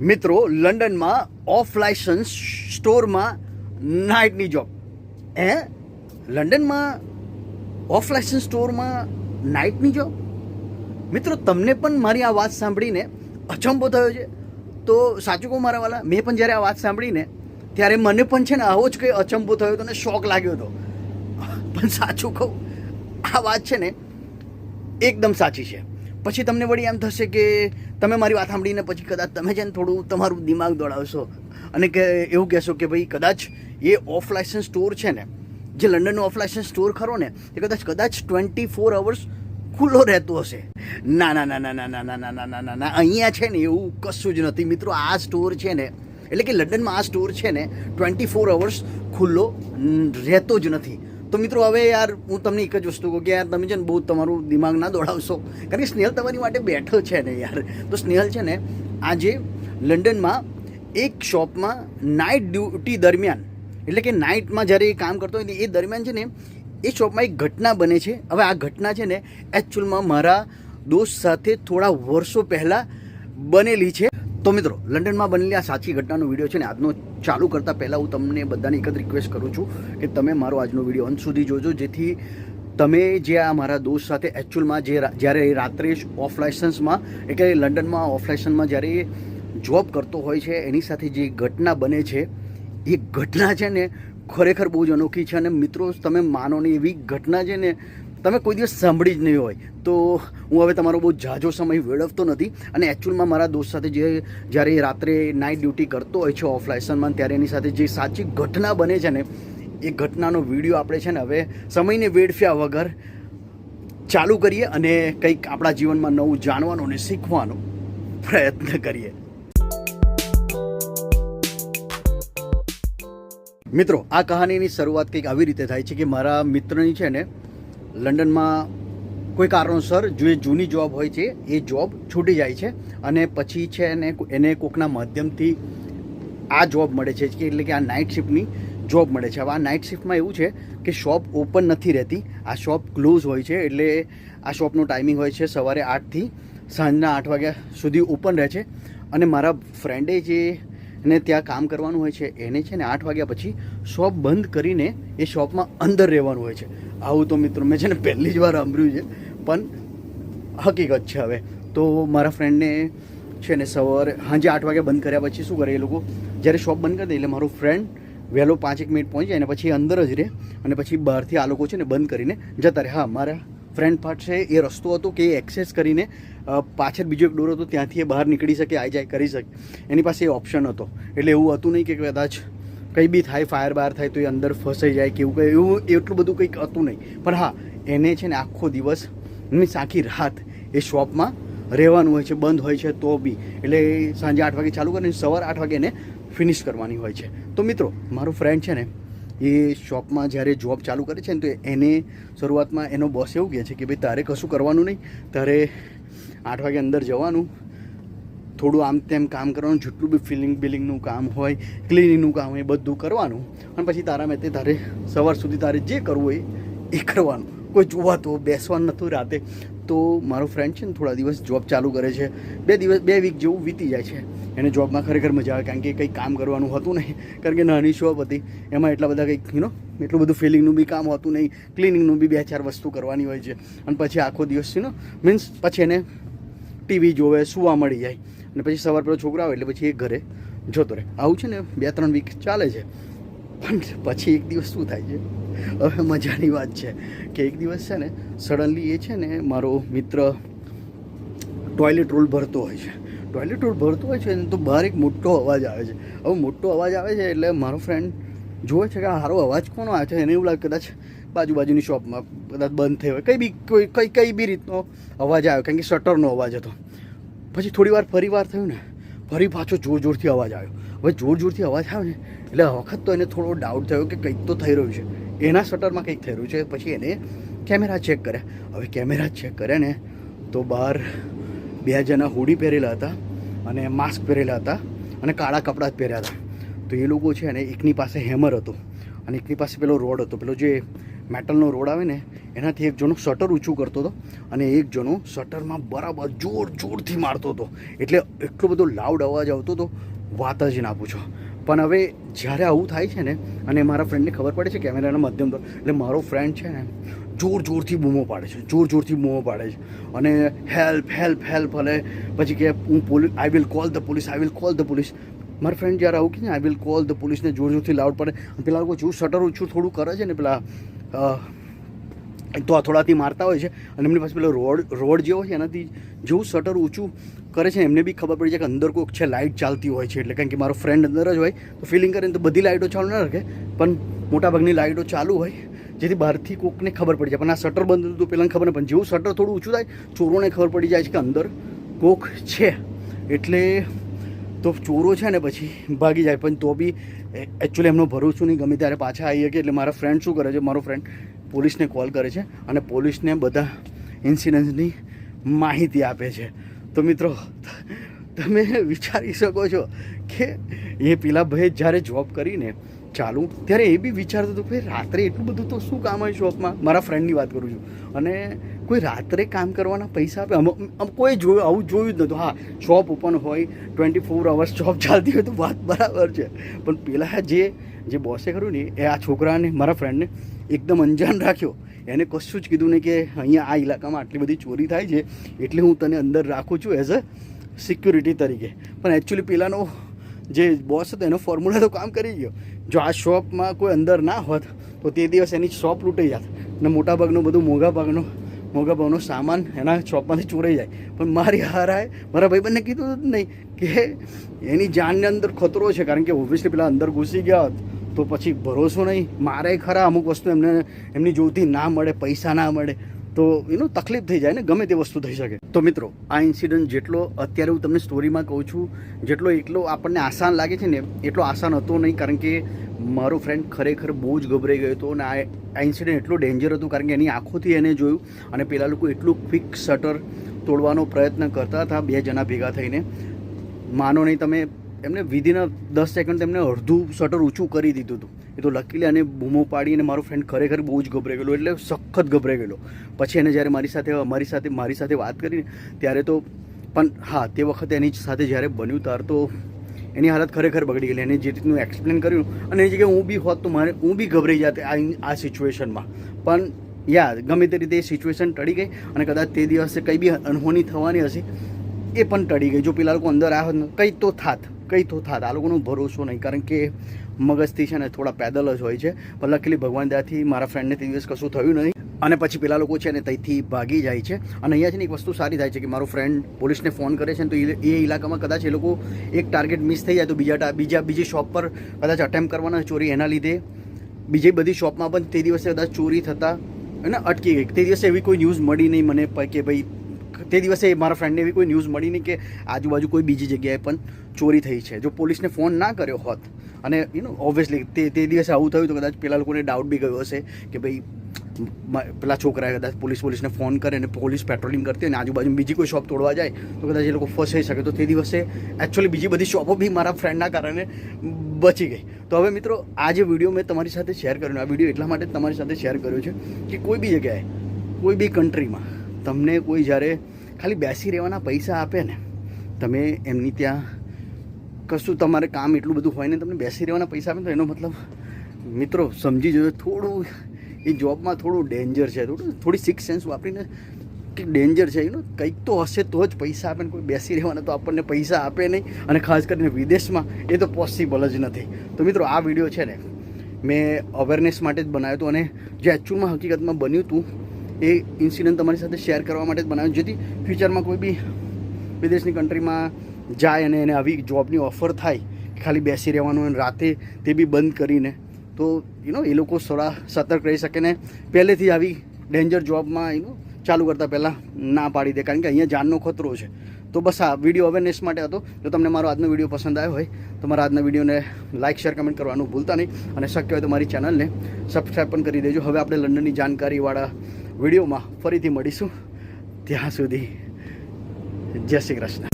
મિત્રો, લંડનમાં of licence સ્ટોરમાં નાઇટની જોબ હે? લંડનમાં ઓફ લાયસન્સ સ્ટોરમાં નાઇટની જોબ મિત્રો, તમને પણ મારી આ વાત સાંભળીને અચંબો થયો છે. તો સાચું કહું મારા વાલા, મેં પણ જ્યારે આ વાત સાંભળીને, ત્યારે મને પણ છે ને આવો જ કંઈ અચંબો થયો હતો ને શોક લાગ્યો હતો. પણ સાચું કહું, આ વાત છે ને એકદમ સાચી છે. પછી તમને વળી એમ થશે કે તમે મારી વાત સાંભળીને પછી કદાચ તમે છે ને થોડું તમારું દિમાગ દોડાવશો અને કે એવું કહેશો કે ભાઈ કદાચ એ ઓફ લાઇસન્સ સ્ટોર છે ને જે લંડનનો ઓફ લાઇસન્સ સ્ટોર ખરો ને એ કદાચ કદાચ ટ્વેન્ટી ફોર અવર્સ ખુલ્લો રહેતો હશે ના ના ના ના ના ના ના ના ના ના ના ના અહીંયા છે ને એવું કશું જ નથી મિત્રો આ સ્ટોર છે ને એટલે કે લંડનમાં આ સ્ટોર છે ને ટ્વેન્ટી ફોર અવર્સ ખુલ્લો રહેતો જ નથી તો મિત્રો, હવે યાર હું તમને એક જ વસ્તુ કહું કે યાર તમે છે ને બહુ તમારું દિમાગ ના દોડાવશો. કારણ કે સ્નેહલ તમારી માટે બેઠો છે ને યાર. તો સ્નેહલ છે ને આજે લંડનમાં એક શોપમાં નાઇટ ડ્યુટી દરમિયાન, એટલે કે નાઇટમાં જ્યારે એ કામ કરતો હોય એ દરમિયાન છે ને એ શોપમાં એક ઘટના બને છે. હવે આ ઘટના છે ને એકચ્યુઅલમાં મારા દોસ્ત સાથે થોડા વર્ષો પહેલાં બનેલી છે. તો મિત્રો, લંડનમાં બનેલી આ સાચી ઘટનાનો વીડિયો છે ને આજનો ચાલુ કરતાં પહેલાં હું તમને બધાને એક જ રિક્વેસ્ટ કરું છું કે તમે મારો આજનો વીડિયો અંત સુધી જોજો, જેથી તમે જે આ મારા દોસ્ત સાથે એકચ્યુઅલમાં જે જ્યારે રાત્રે ઓફ લાઇસન્સમાં એટલે લંડનમાં ઓફ લાઇસન્સમાં જ્યારે જોબ કરતો હોય છે, એની સાથે જે ઘટના બને છે, એ ઘટના છે ને ખરેખર બહુ જ અનોખી છે. અને મિત્રો, તમે માનો ને એવી ઘટના છે ને તમે કોઈ દિવસ સાંભળી જ નહીં હોય. તો હું હવે તમારો બહુ ઝાઝો સમય વેડવતો નથી અને એકચ્યુઅલમાં મારા દોસ્ત સાથે જે જ્યારે રાત્રે નાઇટ ડ્યુટી કરતો હોય છે ઓફ લાઇસન્સમાં ત્યારે એની સાથે જે સાચી ઘટના બને છે ને, એ ઘટનાનો વીડિયો આપણે છે ને હવે સમયને વેડફ્યા વગર ચાલુ કરીએ અને કંઈક આપણા જીવનમાં નવું જાણવાનું અને શીખવાનો પ્રયત્ન કરીએ. મિત્રો, આ કહાનીની શરૂઆત કંઈક આવી રીતે થાય છે કે મારા મિત્રની છે ને લંડનમાં કોઈ કારણોસર જો એ જૂની જોબ હોય છે, એ જોબ છૂટી જાય છે અને પછી છે ને એને કોકના માધ્યમથી આ જોબ મળે છે, કે એટલે કે આ નાઇટ શિફ્ટની જોબ મળે છે. હવે આ નાઇટ શિફ્ટમાં એવું છે કે શોપ ઓપન નથી રહેતી. આ શોપ ક્લોઝ હોય છે, એટલે આ શોપનો ટાઈમિંગ હોય છે સવારે આઠથી સાંજના આઠ વાગ્યા સુધી ઓપન રહે છે. અને મારા ફ્રેન્ડે જે ને ત્યાં કામ કરવાનું હોય છે, એને છે ને આઠ વાગ્યા પછી શોપ બંધ કરીને એ શોપમાં અંદર રહેવાનું હોય છે. આવું તો મિત્રો મેં છે ને પહેલી જ વાર સાંભળ્યું છે. પણ હકીકત છે હવે. તો મારા ફ્રેન્ડને છે ને સવારે સાંજે આઠ વાગે બંધ કર્યા પછી શું કરે એ લોકો? જ્યારે શોપ બંધ કરી દે એટલે મારો ફ્રેન્ડ વહેલો પાંચેક મિનિટ પહોંચી જાય અને પછી અંદર જ રહે અને પછી બહારથી આ લોકો છે ને બંધ કરીને જતા રહે. હા, મારા ફ્રેન્ડ પાર્ટ છે એ રસ્તો હતો કે એ એક્સેસ કરીને પાછળ બીજો એક ડોર હતો, ત્યાંથી એ બહાર નીકળી શકે, આઈ જાય, કરી શકે. એની પાસે એ ઓપ્શન હતો. એટલે એવું હતું નહીં કે કદાચ કંઈ બી થાય ફાયર બાર થાય તો એ અંદર ફસાઈ જાય કે એવું કંઈ, એવું એટલું બધું કંઈક હતું નહીં. પણ હા, એને છે ને આખો દિવસ મીન્સ આખી રાત એ શોપમાં રહેવાનું હોય છે, બંધ હોય છે તો બી. એટલે સાંજે આઠ વાગે ચાલુ કરીને સવાર આઠ વાગે એને ફિનિશ કરવાની હોય છે. તો મિત્રો, મારો ફ્રેન્ડ છે ને, એ શોપમાં જ્યારે જોબ ચાલુ કરે છે ને, તો એને શરૂઆતમાં એનો બોસ એવું કહે છે કે, ભાઈ, તારે કશું કરવાનું નહીં. તારે આઠ વાગે અંદર જવાનું થોડું આમ તેમ કામ કરવાનું, જેટલું બી ફિલિંગ બિલિંગનું કામ હોય ક્લિનિંગનું કામ હોય, એ બધું કરવાનું. અને પછી તારા મેં તે તારે સવાર સુધી તારે જે કરવું હોય, એ કરવાનું. કોઈ જોવાતું બેસવાનું નહોતું રાતે. તો મારો ફ્રેન્ડ છે ને થોડા દિવસ જોબ ચાલુ કરે છે. બે દિવસ, બે વીક જેવું વીતી જાય છે. એને જોબમાં ખરેખર મજા આવે, કારણ કે કંઈ કામ કરવાનું હતું નહીં. કારણ કે નાની શોપ હતી. એમાં એટલા બધા કંઈક યુનો એટલું બધું ફિલિંગનું બી કામ હોતું નહીં. ક્લિનિંગનું બી બે ચાર વસ્તુ કરવાની હોય છે. અને પછી આખો દિવસ યુ નો મીન્સ પછી એને ટીવી જોવે, સુવા મળી જાય. અને પછી સવાર પેલો છોકરો આવે એટલે પછી એ ઘરે જતો રહે. આવું છે ને બે ત્રણ વીક ચાલે છે. પણ પછી એક દિવસ શું થાય છે? હવે મજાની વાત છે કે એક દિવસ છે ને સડનલી એ છે ને મારો મિત્ર ટોયલેટ રોલ ભરતો હોય છે. ટોયલેટ રોલ ભરતો હોય છે ને તો બહાર એક મોટો અવાજ આવે છે. હવે મોટો અવાજ આવે છે એટલે મારો ફ્રેન્ડ જોવે છે કે સારો અવાજ કોનો આવે છે? એને એવું લાગે કદાચ બાજુ બાજુની શોપમાં કદાચ બંધ થઈ હોય. કંઈ બી કોઈ, કઈ કઈ બી રીતનો અવાજ આવ્યો. કારણ કે શટરનો અવાજ હતો. પછી થોડી વાર ફરી વાર થયું ને, ફરી પાછો જોર જોરથી અવાજ આવ્યો. હવે જોર જોરથી અવાજ આવ્યો ને, એટલે વખત તો એને થોડો ડાઉટ થયો કે કંઈક તો થઈ રહ્યું છે. એના શટરમાં કંઈક થઈ રહ્યું છે, પછી એને કેમેરા ચેક કર્યા. હવે કેમેરા ચેક કર્યા ને, તો બહાર બે જણા હુડી પહેરેલા હતા અને માસ્ક પહેરેલા હતા અને કાળા કપડાં જ પહેર્યા હતા. તો એ લોકો છે ને એકની પાસે હેમર હતો અને એકની પાસે પેલો રોડ હતો. પેલો જે મેટલનો રોડ આવે ને, એનાથી એક જણો શટર ઊંચું કરતો હતો અને એક જણો શટરમાં બરાબર જોર જોરથી મારતો હતો. એટલે એટલો બધો લાઉડ અવાજ આવતો હતો, વાત જ ના પૂછો. પણ હવે જ્યારે આવું થાય છે ને, અને મારા ફ્રેન્ડને ખબર પડે છે કેમેરાના માધ્યમ પર એટલે મારો ફ્રેન્ડ છે ને, જોર જોરથી બૂમો પાડે છે, જોર જોરથી બૂમો પાડે છે. અને હેલ્પ હેલ્પ હેલ્પ અને પછી કે હું police I will call the police I will call the police મારા ફ્રેન્ડ જ્યારે આવું કે આઈ વિલ કોલ ધ પોલીસને જોર જોરથી લાઉડ પડે. પેલા લોકો જેવું શટર ઓછું થોડું કરે છે ને, પેલા તો હથોડાથી મારતા હોય છે. અને એમની પાસે પેલો રોડ રોડ જેવો છે, એનાથી જેવું શટર ઊંચું કરે છે એમને બી ખબર પડી જાય કે અંદર કોઈક છે લાઇટ ચાલતી હોય છે. એટલે કારણ કે મારો ફ્રેન્ડ અંદર જ હોય, તો ફિલિંગ કરીને તો બધી લાઇટો ચાલુ ના રાખે. પણ મોટાભાગની લાઇટો ચાલુ હોય, જેથી બહારથી કોકને ખબર પડી જાય. પણ આ શટર બંધ હતું પેલાને ખબર નહીં પણ જેવું શટર થોડું ઊંચું થાય, ચોરોને ખબર પડી જાય છે કે અંદર કોક છે. એટલે તો ચોરો છે ને પછી ભાગી જાય. પણ તો બી એકચ્યુઅલી એમનો ભરોસો નહીં, ગમે ત્યારે પાછા આવી શકે એટલે મારા ફ્રેન્ડ શું કરે છે, મારો ફ્રેન્ડ પોલીસને કોલ કરે છે અને પોલીસને બધા ઇન્સિડન્ટની માહિતી આપે છે. તો મિત્રો તમે વિચારી શકો છો કે એ પેલા ભાઈ જ્યારે જોબ કરીને ચાલુ. ત્યારે એ બી વિચારતો હતો કે રાત્રે એટલું બધું તો શું કામ હોય શોપમાં મારા ફ્રેન્ડની વાત કરું છું. અને કોઈ રાત્રે કામ કરવાના પૈસા આપે? કોઈ જોયું, આવું જોયું જ નહોતું. હા શોપ ઓપન હોય ટ્વેન્ટી ફોર અવર્સ જોબ ચાલતી હોય તો વાત બરાબર છે. પણ પેલા જે જે બોસે કર્યું ને, એ આ છોકરાને, મારા ફ્રેન્ડને એકદમ અંજાન રાખ્યો. એને કશું જ કીધું નહીં કે અહીંયા આ ઇલાકામાં આટલી બધી ચોરી થાય છે, એટલે હું તને અંદર રાખું છું એઝ અ સિક્યુરિટી તરીકે. પણ એકચ્યુઅલી પેલાનો જે બોસ હતો, એનો ફોર્મ્યુલા તો કામ કરી ગયો. જો આ શોપમાં કોઈ અંદર ના હોત, તો તે દિવસ એની શોપ લૂંટાઈ જાત. અને મોટાભાગનું બધું મોંઘા ભાગનું મોંઘા ભાવનો સામાન એના શોપમાંથી ચોરાઈ જાય. પણ મારી હારાએ મારા ભાઈબંધને કીધું જ નહીં કે એની જાનને અંદર ખતરો છે, કારણ કે ઓબ્વિયસલી પેલા અંદર ઘૂસી ગયા હોત, તો પછી ભરોસો નહીં. મારે ખરા અમુક વસ્તુ એમને, એમની જોતી ના મળે, પૈસા ના મળે. તો એનું તકલીફ થઈ જાય ને, ગમે તે વસ્તુ થઈ શકે. તો મિત્રો, આ ઇન્સિડન્ટ જેટલો અત્યારે હું તમને સ્ટોરીમાં કહું છું, જેટલો એટલો આપણને આસાન લાગે છે ને, એટલો આસાન હતો નહીં, કારણ કે મારો ફ્રેન્ડ ખરેખર બહુ જ ગભરાઈ ગયો હતો અને આ ઇન્સિડન્ટ એટલો ડેન્જર હતું, કારણ કે એની આંખોથી એને જોયું અને પેલા લોકો એટલું ક્વિક શટર તોડવાનો પ્રયત્ન કરતા હતા, બે જણા ભેગા થઈને. માનો નહીં તમે, એમને વિધિન દસ સેકન્ડ તેમને અડધું શટર ઊંચું કરી દીધું હતું. એ તો લકીલી અને બૂમો પાડી અને મારો ફ્રેન્ડ ખરેખર બહુ જ ગભરાઈ ગયેલો, એટલે સખત ગભરાઈ ગયેલો. પછી એને જ્યારે મારી સાથે અમારી સાથે, મારી સાથે વાત કરીને ત્યારે તો પણ હા, તે વખતે એની સાથે જ્યારે બન્યું ત્યારે તો એની હાલત ખરેખર બગડી ગયેલી. એને જે રીતનું એક્સપ્લેન કર્યું અને એ જગ્યાએ હું બી હોત તો મારે, હું બી ગભરાઈ જાત આ આ સિચ્યુએશનમાં પણ યા, ગમે તે રીતે એ સિચ્યુએશન ટળી ગઈ અને કદાચ તે દિવસે કંઈ બી અનહોની થવાની હશે, એ પણ ટળી ગઈ. જો પેલા લોકો અંદર આવ્યા હોત કંઈ તો થાત, કંઈ તો થાત. આ લોકોનો ભરોસો નહીં. કારણ કે મગજથી છે ને થોડા પેદલ જ હોય છે. પણ લકીલી ભગવાન દયાથી મારા ફ્રેન્ડને તે દિવસ કશું થયું નહીં. અને પછી પેલા લોકો છે ને ત્યાંથી ભાગી જાય છે. અને અહીંયા છે ને એક વસ્તુ સારી થાય છે કે મારો ફ્રેન્ડ પોલીસને ફોન કરે છે ને તો એ ઇલાકામાં કદાચ એ લોકો એક ટાર્ગેટ મિસ થઈ જાય તો બીજા બીજા, બીજી શોપ પર કદાચ અટેમ્પ કરવાના ચોરી એના લીધે. બીજી બધી શોપમાં પણ તે દિવસે કદાચ ચોરી થતાં એને અટકી ગઈ. તે દિવસે એવી કોઈ ન્યૂઝ મળી નહીં મને કે ભાઈ, તે દિવસે મારા ફ્રેન્ડને એવી કોઈ ન્યૂઝ મળી નહીં કે આજુબાજુ કોઈ બીજી જગ્યાએ પણ ચોરી થઈ છે. જો પોલીસને ફોન ના કર્યો હોત અને યુ નો ઓબ્વિયસલી તે તે દિવસે આવું થયું તો કદાચ પેલા લોકોને ડાઉટ બી ગયો હશે કે ભાઈ પેલા છોકરાએ કદાચ પોલીસ, પોલીસને ફોન કરે અને પોલીસ પેટ્રોલિંગ કરતી અને આજુબાજુ બીજી કોઈ શોપ તોડવા જાય તો કદાચ એ લોકો ફસાઈ શકે. તો તે દિવસે એકચ્યુઅલી બીજી બધી શોપો બી મારા ફ્રેન્ડના કારણે બચી ગઈ. તો હવે મિત્રો, આ જે વીડિયો મેં તમારી સાથે શેર કર્યો આ વીડિયો એટલા માટે તમારી સાથે શેર કર્યો છે કે કોઈ બી જગ્યાએ, કોઈ બી કન્ટ્રીમાં તમને કોઈ જ્યારે ખાલી બેસી રહેવાના પૈસા આપે ને, તમે એમની ત્યાં કશું તમારે કામ એટલું બધું હોય ને તમને બેસી રહેવાના પૈસા આપે તો એનો મતલબ, મિત્રો, સમજી જજો, થોડું, એ જોબમાં થોડું ડેન્જર છે, થોડું, થોડી સિક્સ સેન્સ વાપરીને કે ડેન્જર છે એનું કંઈક તો હશે તો જ પૈસા આપે ને કોઈ બેસી રહેવાના તો આપણને પૈસા આપે નહીં, અને ખાસ કરીને વિદેશમાં એ તો પોસિબલ જ નથી. તો મિત્રો, આ વીડિયો છે ને, મેં અવેરનેસ માટે જ બનાવ્યો હતો અને જે એકચ્યુઅલમાં હકીકતમાં બન્યું હતું, એ ઇન્સિડન્ટ તમારી સાથે શેર કરવા માટે જ બનાવ્યું. જેથી ફ્યુચરમાં કોઈ બી વિદેશની કન્ટ્રીમાં જાય અને એને આવી જોબની ઓફર થાય ખાલી બેસી રહેવાનું અને રાતે તે બી બંધ કરીને, તો યુ નો એ લોકો થોડા સતર્ક રહી શકે ને પહેલેથી આવી ડેન્જર જોબમાં યુ ચાલુ કરતાં પહેલાં ના પાડી દે. કારણ કે અહીંયા જાનનો ખતરો છે. તો બસ આ વીડિયો અવેરનેસ માટે હતો. જો તમને મારો આજનો વીડિયો પસંદ આવ્યો હોય, તો મારા આજના વિડીયોને લાઇક શેર કમેન્ટ કરવાનું ભૂલતા નહીં. અને શક્ય હોય તો મારી ચેનલને સબસ્ક્રાઈબ પણ કરી દેજો. હવે આપણે લંડનની જાણકારીવાળા વિડીયોમાં ફરીથી મળીશું. ત્યાં સુધી જય શ્રી કૃષ્ણ.